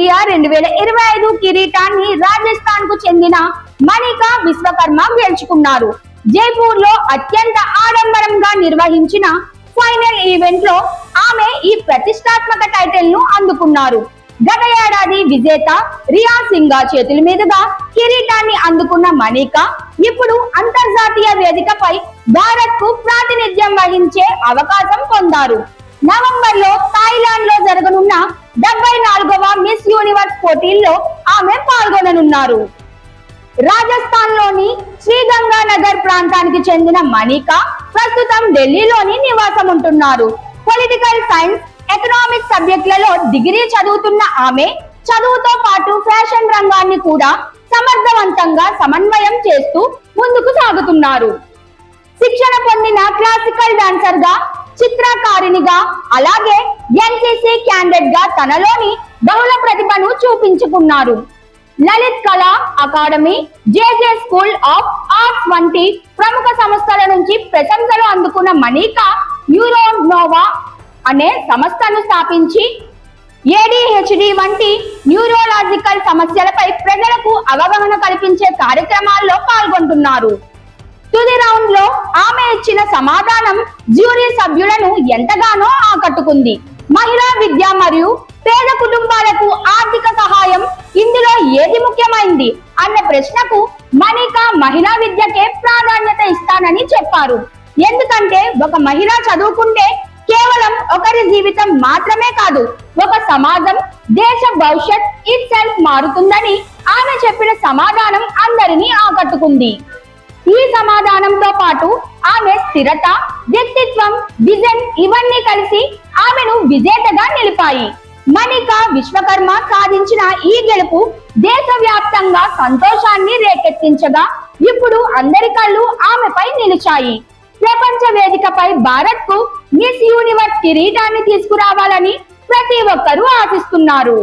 India రెండు వేల ఇరవై ఐదు కిరీటాన్ని రాజస్థాన్కు చెందిన మణికా విశ్వకర్మ గెలుచుకున్నారు. జైపూర్లో అత్యంత ఆడంబరంగా నిర్వహించిన ఫైనల్ ఈవెంట్లో ఆమె ఈ ప్రతిష్టాత్మక టైటిల్ను అందుకున్నారు. గత ఏడాది విజేత రియా సింగా చేతుల మీదుగా కిరీటాన్ని అందుకున్న మణిక ఇప్పుడు అంతర్జాతీయ వేదికపై భారత్కు ప్రాతినిధ్యం వహించే అవకాశం పొందారు. నవంబర్లో థాయిలాండ్లో జరగనున్న డెబ్బై నాలుగవ మిస్ యూనివర్స్ పోటీల్లో ఆమె పాల్గొననున్నారు. రాజస్థాన్లోని శ్రీగంగానగర్ ప్రాంతానికి చెందిన మణిక ప్రస్తుతం ఢిల్లీలోని నివాసం ఉంటున్నారు పొలిటికల్ సైన్స్ ఎకనామిక్స్ సబ్జెక్టులలో డిగ్రీ చదువుతున్న ఆమె చదువుతో పాటు ఫ్యాషన్ రంగాన్ని కూడా సమర్థవంతంగా సమన్వయం చేస్తూ ముందుకు సాగుతున్నారు. శిక్షణ పొందిన క్లాసికల్ డాన్సర్గా చిత్రకారిణిగా అలాగే ఎన్సిసి క్యాండిడేట్గా తనలోని బహుళ ప్రతిభను చూపించుకున్నారు. Lalit Kala academy JJ school of arts వంటి ప్రముఖ సంస్థల నుంచి ప్రశంసలు అందుకున్న మణిక న్యూరోనోవా అనే సంస్థను స్థాపించి ఏడిహెచ్డి వంటి న్యూరోలాజికల్ సమస్యలపై ప్రజలకు అవగాహన కల్పించే కార్యక్రమాల్లో పాల్గొంటున్నారు. తుది రౌండ్లో ఆమె ఇచ్చిన సమాధానం జ్యూరీ సభ్యులను ఎంతగానో ఆకట్టుకుంది. మహిళా విద్య మరియు పేద కుటుంబాలకు ఆర్థిక సహాయం ఇందులో ఏది ముఖ్యమైంది అన్న ప్రశ్నకు మణిక మహిళా విద్యకే ప్రాధాన్యత ఇస్తానని చెప్పారు. ఎందుకంటే ఒక మహిళ చదువుకుంటే కేవలం ఒకరి జీవితం మాత్రమే కాదు ఒక సమాజం దేశ భవిష్యత్ ఇట్ సెల్ఫ్ మారుతుందని ఆమె చెప్పిన సమాధానం అందరినీ ఆకట్టుకుంది. ఈ సమాధానంతో పాటు ఆమె స్థిరత వ్యక్తిత్వం విజన్ ఇవన్నీ కలిసి ఆమెను విజేతగా నిలిపాయి. మణిక విశ్వకర్మ సాధించిన ఈ గెలుపు దేశవ్యాప్తంగా సంతోషాన్ని రేకెత్తించగా ఇప్పుడు అందరి కళ్ళు ఆమెపై నిలిచాయి. ప్రపంచ వేదికపై భారత్కు మిస్ యూనివర్స్ కిరీటాన్ని తీసుకురావాలని ప్రతి ఒక్కరూ ఆశిస్తున్నారు.